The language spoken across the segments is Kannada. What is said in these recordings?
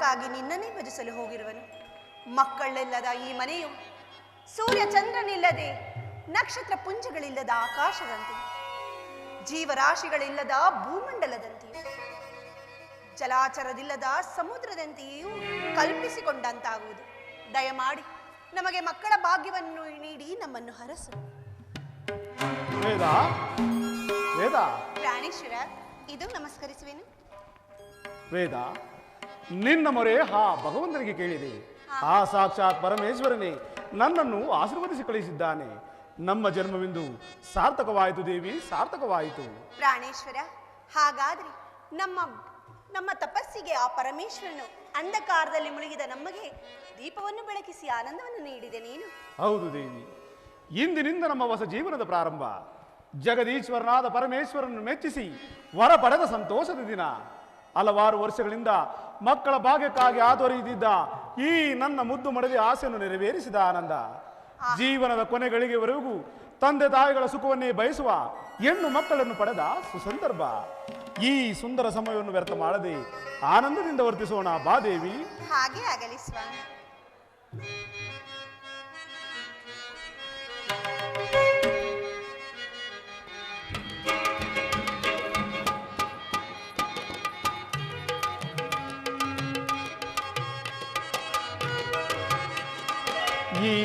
ಭಾಗ್ಯಕ್ಕಾಗಿ ನಿನ್ನನ್ನೇ ಭಜಿಸಲು ಹೋಗಿರುವನು. ಮಕ್ಕಳಿಲ್ಲದ ಈ ಮನೆಯು ಸೂರ್ಯ ಚಂದ್ರನಿಲ್ಲದೆ ನಕ್ಷತ್ರ ಪುಂಜಗಳಿಲ್ಲದ ಆಕಾಶದಂತೆ ಜೀವರಾಶಿಗಳಿಲ್ಲದ ಭೂಮಂಡಲದಂತೆಯೂ ಜಲಾಚರದಿಲ್ಲದ ಸಮುದ್ರದಂತೆಯೂ ಕಲ್ಪಿಸಿಕೊಂಡಂತಾಗುವುದು. ದಯಮಾಡಿ ನಮಗೆ ಮಕ್ಕಳ ಭಾಗ್ಯವನ್ನು ನೀಡಿ ನಮ್ಮನ್ನು ಹರಸು. ಪ್ರಾಣೇಶ್ವರ ಇದು ನಮಸ್ಕರಿಸುವೆನು. ವೇದ ನಿನ್ನ ಮೊರೆ ಹಾ ಭಗವಂತನಿಗೆ ಕೇಳಿದೆ. ಆ ಸಾಕ್ಷಾತ್ ಪರಮೇಶ್ವರನೇ ನನ್ನನ್ನು ಆಶೀರ್ವದಿಸಿ ಕಳಿಸಿದ್ದಾನೆ. ನಮ್ಮ ಜನ್ಮವೆಂದು ಸಾರ್ಥಕವಾಯಿತು ದೇವಿ ಸಾರ್ಥಕವಾಯಿತು. ಪ್ರಾಣೇಶ್ವರ ಹಾಗಾದ್ರೆ ನಮ್ಮ ನಮ್ಮ ತಪಸ್ಸಿಗೆ ಆ ಪರಮೇಶ್ವರನು ಅಂಧಕಾರದಲ್ಲಿ ಮುಳುಗಿದ ನಮಗೆ ದೀಪವನ್ನು ಬೆಳಕಿಸಿ ಆನಂದವನ್ನು ನೀಡಿದೆ ನೀನು. ಹೌದು ದೇವಿ. ಇಂದಿನಿಂದ ನಮ್ಮ ಹೊಸ ಜೀವನದ ಪ್ರಾರಂಭ. ಜಗದೀಶ್ವರನಾದ ಪರಮೇಶ್ವರನ್ನು ಮೆಚ್ಚಿಸಿ ವರ ಪಡೆದ ಸಂತೋಷದ ದಿನ. ಹಲವಾರು ವರ್ಷಗಳಿಂದ ಮಕ್ಕಳ ಭಾಗ್ಯಕ್ಕಾಗಿ ಆದೊರೆಯುತ್ತಿದ್ದ ಈ ನನ್ನ ಮುದ್ದು ಮಡದಿ ಆಸೆಯನ್ನು ನೆರವೇರಿಸಿದ ಆನಂದ. ಜೀವನದ ಕೊನೆಗಳಿಗೆವರೆಗೂ ತಂದೆ ತಾಯಿಗಳ ಸುಖವನ್ನೇ ಬಯಸುವ ಹೆಣ್ಣು ಮಕ್ಕಳನ್ನು ಪಡೆದ ಸುಸಂದರ್ಭ. ಈ ಸುಂದರ ಸಮಯವನ್ನು ವ್ಯರ್ಥ ಮಾಡದೆ ಆನಂದದಿಂದ ವರ್ತಿಸೋಣ ಬಾ ದೇವಿ ಹಾಗೆ ಆಗಲಿ ಸ್ವಾಮಿ.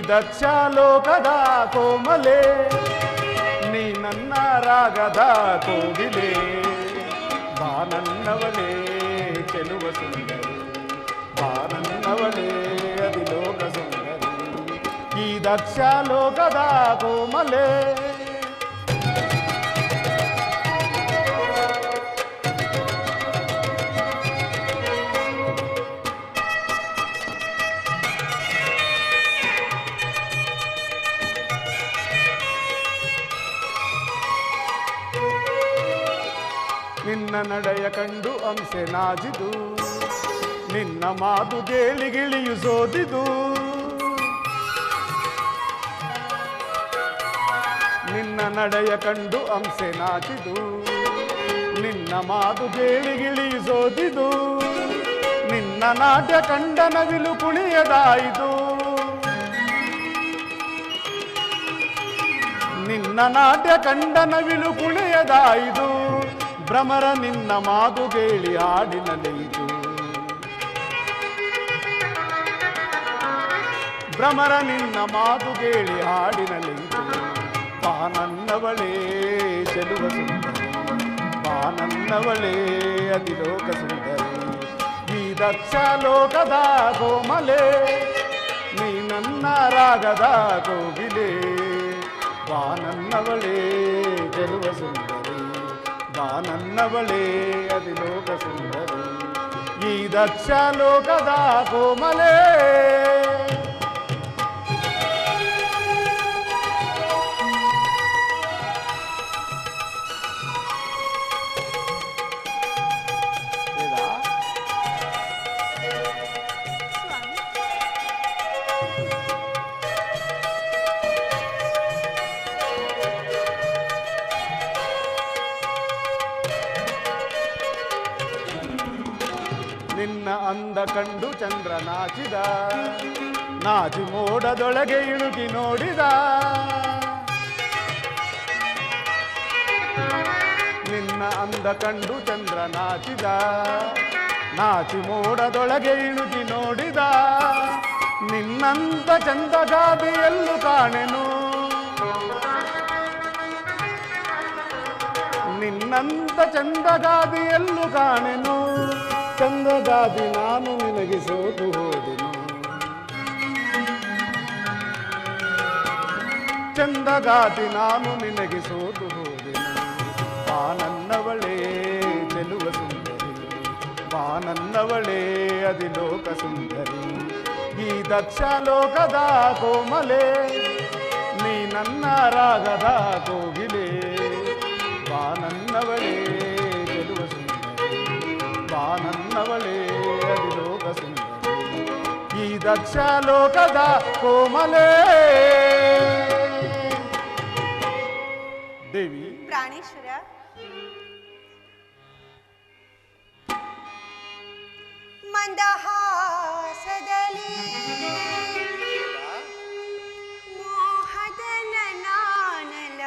ಈ ದಕ್ಷ ಲೋಕದ ಕೋಮಲೆ ನೀ ನನ್ನ ರಾಗದ ಕೋಗಿಲೆ ಬಾನನ್ನವನೇ ಚೆಲುವ ಸುಂದರಿ ಬಾನನ್ನವನೇ ಅದಿಲೋಕ ಸುಂದರಿ ಈ ದಕ್ಷ ಲೋಕದ ಕೋಮಲೆ ನಿನ್ನ ನಡೆಯ ಕಂಡು ಅಂಸೆ ನಾಜಿದು. ನಿನ್ನ ಮಾತು ಗೇಳಿಗಿಳಿಯು ಸೋದಿದು ನಿನ್ನ ನಡೆಯ ಕಂಡು ಅಂಸೆ ನಾಚಿದು. ನಿನ್ನ ಮಾತು ಗೇಳಿಗಿಳಿಯು ಸೋದಿದು ನಿನ್ನ ನಾಟ್ಯ ಕಂಡ ನವಿಲು ಕುಣಿಯದಾಯಿತು ನಿನ್ನ ನಾಟ್ಯ ಕಂಡ ನವಿಲು ಕುಣಿಯದಾಯಿತು ಭ್ರಮರ ನಿನ್ನ ಮಾತು ಕೇಳಿ ಹಾಡಿನಲೆಯಿತು ಭ್ರಮರ ನಿನ್ನ ಮಾತು ಕೇಳಿ ಹಾಡಿನಲೆಯಿತು ಬಾನನ್ನವಳೇ ಚೆಲುವ ಸುಂದರಿ. ಬಾನನ್ನವಳೇ ಅತಿಲೋಕ ಸುಂದರಿ. ಈ ದಕ್ಷ ಲೋಕದ ಗೋಮಲೆ ನೀ ನನ್ನ ರಾಗದ ಗೋವಿಲೆ ಬಾನನ್ನವಳೇ ಸುಂದರಿ. ಬಾನನ್ನವಳೇ ಅತಿಲೋಕ ಸುಂದರಿ ಈ ದಕ್ಷ ಲೋಕದ ಕೋಮಲೆ ವೇದ, ನಿನ್ನ ಅಂದ ಕಂಡು ಚಂದ್ರ ನಾಚಿದ, ನಾಚು ಮೋಡದೊಳಗೆ ಇಳುಕಿ ನೋಡಿದ. ನಿನ್ನ ಅಂದ ಕಂಡು ಚಂದ್ರ ನಾಚಿದ, ನಾಚು ಮೋಡದೊಳಗೆ ಇಳುಕಿ ನೋಡಿದ. ನಿನ್ನಂತ ಚಂದಗಾದಿಯಲ್ಲೂ ಕಾಣೆನು. ನಿನ್ನಂತ ಚಂದಗಾದಿಯಲ್ಲೂ ಕಾಣೆನು. ಚಂದಗಾದಿ ನಾನು ನಿನಗೆ ಸೋತು ಹೋದೆನು. ಚಂದಗಾದಿ ನಾನು ನಿನಗೆ ಸೋತು ಹೋದೆನು. ಬಾನನ್ನವಳೇ ಚೆಲುವ ಸುಂದರಿ. ಬಾನನ್ನವಳೇ ಅದಿಲೋಕ ಸುಂದರಿ. ಈ ದಕ್ಷ ಲೋಕದ ಕೋಮಲೆ, ನೀ ನನ್ನ ರಾಗದ ಕೋಗಿಲೆ. ಬಾನನ್ನವಳೇ ಗೆಲುವ ಸುಂದರಿ ಸಚ್ಚಿದಾನಂದವಳೇ ಅಧಿಲೋಕ ಸುಂದರಿ ಈ ದಕ್ಷ ಲೋಕದ ಕೋಮಲೇ ದೇವಿ ಪ್ರಾಣೇಶ್ವರ ಮಂದಹಾಸದಲ್ಲಿ ಮೋಹದನಾನಲ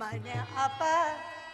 ಮನ ಅಪ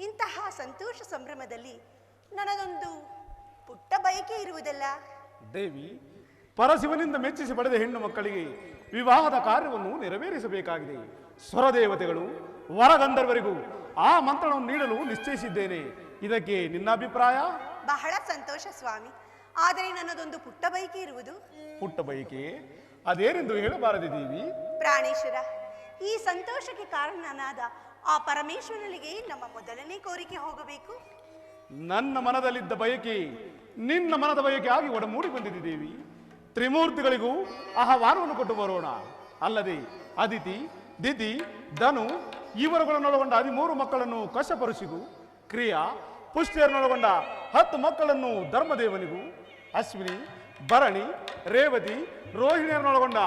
ಇಂತಹ ಸಂತೋಷ ಸಂಭ್ರಮದಲ್ಲಿ ನನಗೊಂದು ಪುಟ್ಟ ಬಯಕೆ ಇರುವುದಲ್ಲ? ದೇವಿ ಪರಶಿವನಿಂದ ಮೆಚ್ಚಿಸಿ ಪಡೆದ ಹೆಣ್ಣು ಮಕ್ಕಳಿಗೆ ವಿವಾಹದ ಕಾರ್ಯವನ್ನು ನೆರವೇರಿಸಬೇಕಾಗಿದೆ. ಸ್ವರದೇವತೆಗಳು ವರಗಂಧರ್ವರಿಗೂ ಆ ಮಂತ್ರವನ್ನು ನೀಡಲು ನಿಶ್ಚಯಿಸಿದ್ದೇನೆ. ಇದಕ್ಕೆ ನಿನ್ನ ಅಭಿಪ್ರಾಯ ಬಹಳ ಸಂತೋಷ ಸ್ವಾಮಿ. ಆದರೆ ನನ್ನದೊಂದು ಪುಟ್ಟ ಬಯಕೆ ಇರುವುದು? ಪುಟ್ಟ ಬಯಕೆ? ಅದೇನೆಂದು ಹೇಳಬಾರದೆ ದೇವಿ. ಪ್ರಾಣೇಶ್ವರ ಈ ಸಂತೋಷಕ್ಕೆ ಕಾರಣನಾದ ಆ ಪರಮೇಶ್ವರನಿಗೆ ನಮ್ಮ ಮೊದಲನೇ ಕೋರಿಕೆ ಹೋಗಬೇಕು. ನನ್ನ ಮನದಲ್ಲಿದ್ದ ಬಯಕೆ, ನಿನ್ನ ಮನದ ಬಯಕೆ ಆಗಿ ಒಡಮೂಡಿ ಬಂದಿದೆ ದೇವಿ. ತ್ರಿಮೂರ್ತಿಗಳಿಗೂ ಆಹ್ವಾನವನ್ನು ಕೊಟ್ಟು ಬರೋಣ. ಅಲ್ಲದೆ ಅದಿತಿ, ದಿತಿ, ಧನು ಇವರುಗಳನ್ನೊಳಗೊಂಡ ಹದಿಮೂರು ಮಕ್ಕಳನ್ನು ಕಶಪರುಷಿಗೂ ಕ್ರಿಯಾ, ಪುಷ್ಟಿಯರನ್ನೊಳಗೊಂಡ ಹತ್ತು ಮಕ್ಕಳನ್ನು ಧರ್ಮದೇವನಿಗೂ. ಅಶ್ವಿನಿ, ಭರಣಿ, ರೇವತಿ, ರೋಹಿಣಿಯರನ್ನೊಳಗೊಂಡ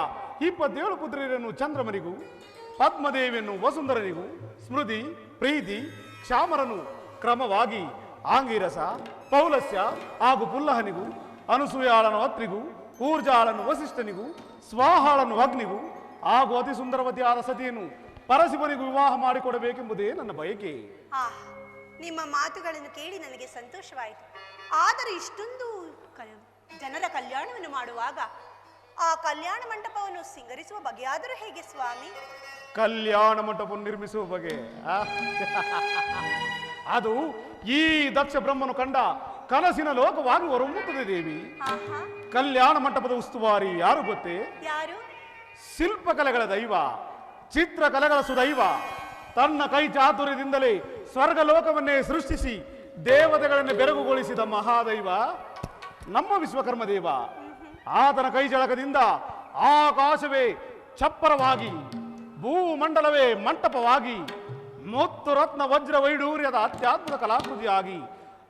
ಇಪ್ಪತ್ತೇಳು ಪುತ್ರಿಯರನ್ನು ಚಂದ್ರಮನಿಗೂ ಪದ್ಮದೇವಿಯನ್ನು ವಸುಂಧರನಿಗೂ ಸ್ಮೃತಿ, ಪ್ರೀತಿ, ಕ್ಷಾಮರನು ಕ್ರಮವಾಗಿ ಆಂಗಿರಸ, ಪೌಲಸ್ಯ ಹಾಗೂ ಪುಲ್ಲಹನಿಗೂ, ಅನುಸೂಯಾಳನು ಅತ್ರಿಗೂ, ಊರ್ಜಾಳನು ವಸಿಷ್ಠನಿಗೂ, ಸ್ವಾಹಾಳನು ಅಗ್ನಿಗೂ ಹಾಗೂ ಅತಿ ಸುಂದರವತಿಯಾದ ಸತಿಯನ್ನು ಪರಶಿವನಿಗೂ ವಿವಾಹ ಮಾಡಿಕೊಡಬೇಕೆಂಬುದೇ ನನ್ನ ಬಯಕೆ. ನಿಮ್ಮ ಮಾತುಗಳನ್ನು ಕೇಳಿ ನನಗೆ ಸಂತೋಷವಾಯಿತು. ಆದರೆ ಇಷ್ಟೊಂದು ಜನರ ಕಲ್ಯಾಣವನ್ನು ಮಾಡುವಾಗ ಆ ಕಲ್ಯಾಣ ಮಂಟಪವನ್ನು ಸಿಂಗರಿಸುವ ಬಗೆಯಾದರೂ ಹೇಗೆ ಸ್ವಾಮಿ? ಕಲ್ಯಾಣ ಮಂಟಪವನ್ನು ನಿರ್ಮಿಸುವ ಬಗೆ. ಆ? ಅದು ಈ ದಕ್ಷ ಬ್ರಹ್ಮನು ಕಂಡ ಕನಸಿನ ಲೋಕವಾಗಿ ಹೊರಹೊಮ್ಮುತ್ತದೆ ದೇವಿ. ಆಹಾ. ಕಲ್ಯಾಣ ಮಂಟಪದ ಉಸ್ತುವಾರಿ ಯಾರು ಗೊತ್ತೇ? ಯಾರು? ಶಿಲ್ಪಕಲೆಗಳ ದೈವ ಚಿತ್ರಕಲೆಗಳ ಸುದೈವ. ತನ್ನ ಕೈ ಚಾತುರ್ಯದಿಂದಲೇ ಸ್ವರ್ಗ ಲೋಕವನ್ನೇ ಸೃಷ್ಟಿಸಿ ದೇವತೆಗಳನ್ನು ಬೆರಗುಗೊಳಿಸಿದ ಮಹಾದೈವ ನಮ್ಮ ವಿಶ್ವಕರ್ಮ ದೇವ. ಆತನ ಕೈ ಜಳಕದಿಂದ ಆಕಾಶವೇ ಚಪ್ಪರವಾಗಿ, ಭೂಮಂಡಲವೇ ಮಂಟಪವಾಗಿ, ಮುತ್ತು ರತ್ನ ವಜ್ರ ವೈಡೂರ್ಯದ ಅತ್ಯದ್ಭುತ ಕಲಾಕೃತಿಯಾಗಿ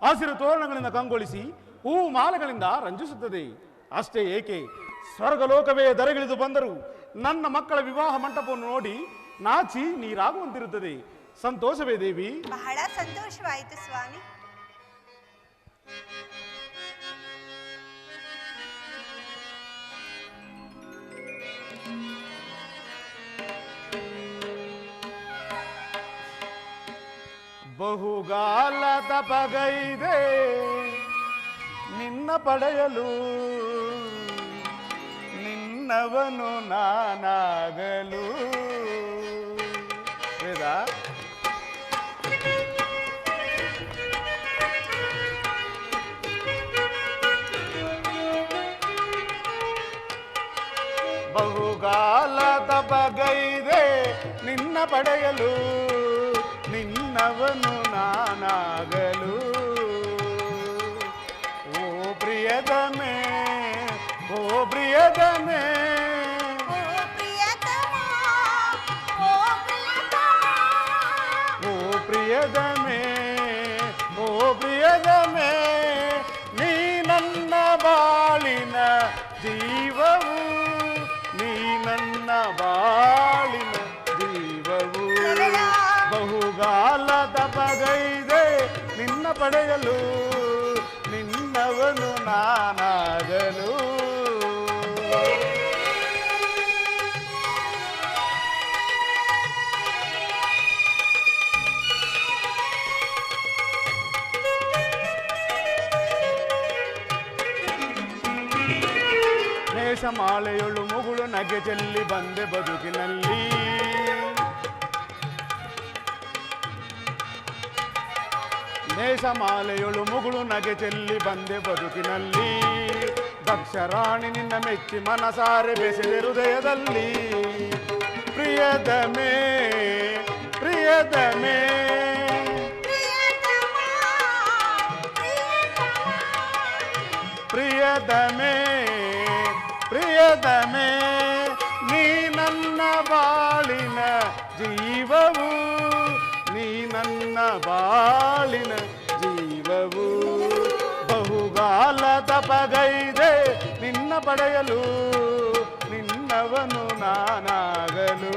ಹಸಿರು ತೋರಣಗಳಿಂದ ಕಂಗೊಳಿಸಿ ಹೂ ಮಾಲೆಗಳಿಂದ ರಂಜಿಸುತ್ತದೆ. ಅಷ್ಟೇ ಏಕೆ? ಸ್ವರ್ಗಲೋಕವೇ ದರೆಗಿಳಿದು ಬಂದರೂ ನನ್ನ ಮಕ್ಕಳ ವಿವಾಹ ಮಂಟಪವನ್ನು ನೋಡಿ ನಾಚಿ ನೀರಾಗುವಂತಿರುತ್ತದೆ. ಸಂತೋಷವೇ ದೇವಿ. ಬಹಳ ಸಂತೋಷವಾಯಿತು ಸ್ವಾಮಿ. ಬಹುಗಾಲ ತಪಗೈದೆ ನಿನ್ನ ಪಡೆಯಲು. ನಿನ್ನವನು ನಾನಾಗಲು. ವೇದ? ಬಹುಗಾಲ ತಪಗೈದೆ ನಿನ್ನ ಪಡೆಯಲು. ನಿನ್ನವನು ನಾನಾಗಲು ಬಹುಗಾಲದ ಬಗೈದೆ ನಿನ್ನ ಪಡೆಯಲು ನಿನ್ನವನು ನಾನಾಗಲು ನೇಸಮಾಲೆಯೊಳು ಮುಗುಳು ನಗೆ ಚೆಲ್ಲಿ ಬಂದೆ ಬದುಕಿನಲ್ಲಿ. ನೇಸಮಾಲೆಯೊಳು ಮುಗುಳು ನಗೆ ಚೆಲ್ಲಿ ಬಂದೆ ಬದುಕಿನಲ್ಲಿ ದಕ್ಷರಾಣಿ ನಿನ್ನ ಮೆಚ್ಚಿ ಮನಸಾರೆ ಬೆಸೆದೆ ಹೃದಯದಲ್ಲಿ ಪ್ರಿಯದಮೇ ಪ್ರಿಯದಮೇ ಪ್ರಿಯತಮ ಪ್ರಿಯತಮ ಪ್ರಿಯದಮೇ ಪ್ರಿಯದಮೇ ನೀ ನನ್ನ ಬಾಳಿನ ಜೀವವು ನೀ ನನ್ನ ಬಾಳಿನ ಬಹುಗಾಲದ ಪಗೈದೆ ನಿನ್ನ ಪಡೆಯಲು ನಿನ್ನವನು ನಾನಾಗಲು.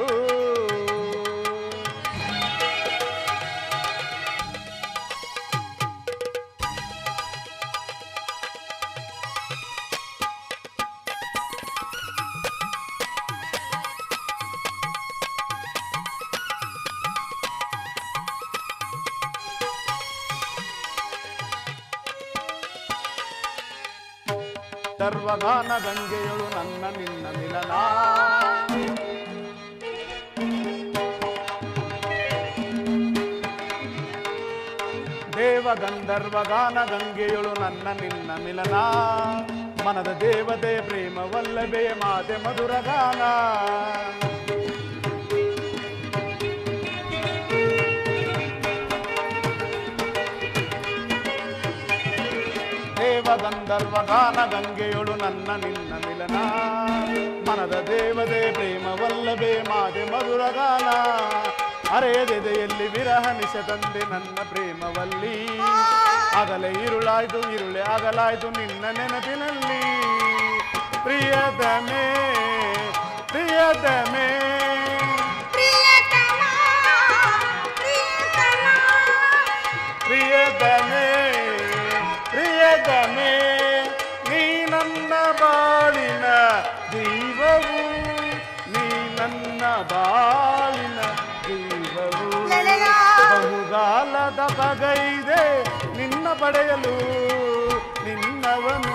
ಸರ್ವಗಾನ ಗಂಗೆಯಳು ನನ್ನ ನಿನ್ನ ಮಿಲನ ದೇವ ಗಂಧರ್ವ ಗಾನ ಗಂಗೆಯಳು ನನ್ನ ನಿನ್ನ ಮಿಲನ ಮನದ ದೇವತೆ ಪ್ರೇಮ ವಲ್ಲಭೆ ಮಾತೆ ಮಧುರ ದೇವ ಗಂಧರ್ವ ಗಾನ ಗಂಗೆಯೊಳು ನನ್ನ ನಿನ್ನ ನಿಲನ. ಮನದ ದೇವದೇ ಪ್ರೇಮವಲ್ಲದೆ ಮಾದೆ ಮಧುರ ಗಾನ. ಅರೆಯದೆದೆಯಲ್ಲಿ ವಿರಹ ನಿಶದಂದೆ ನನ್ನ ಪ್ರೇಮವಲ್ಲಿ. ಅಗಲೆ ಇರುಳಾಯ್ತು, ಇರುಳೆ ಅಗಲಾಯ್ತು ನಿನ್ನ ನೆನಪಿನಲ್ಲಿ. ಪ್ರಿಯದ ಮೇ ಪ್ರಿಯದ ಮೇ ಪ್ರಿಯದಮೇ ನೀ ನನ್ನ ಬಾಳಿನ ಜೀವವು ನೀ ನನ್ನ ಬಾಳಿನ ಲಲಲಾ. ಬಹುಗಾಲದ ಬಗೈದೆ ನಿನ್ನ ಪಡೆಯಲು ನಿನ್ನವನು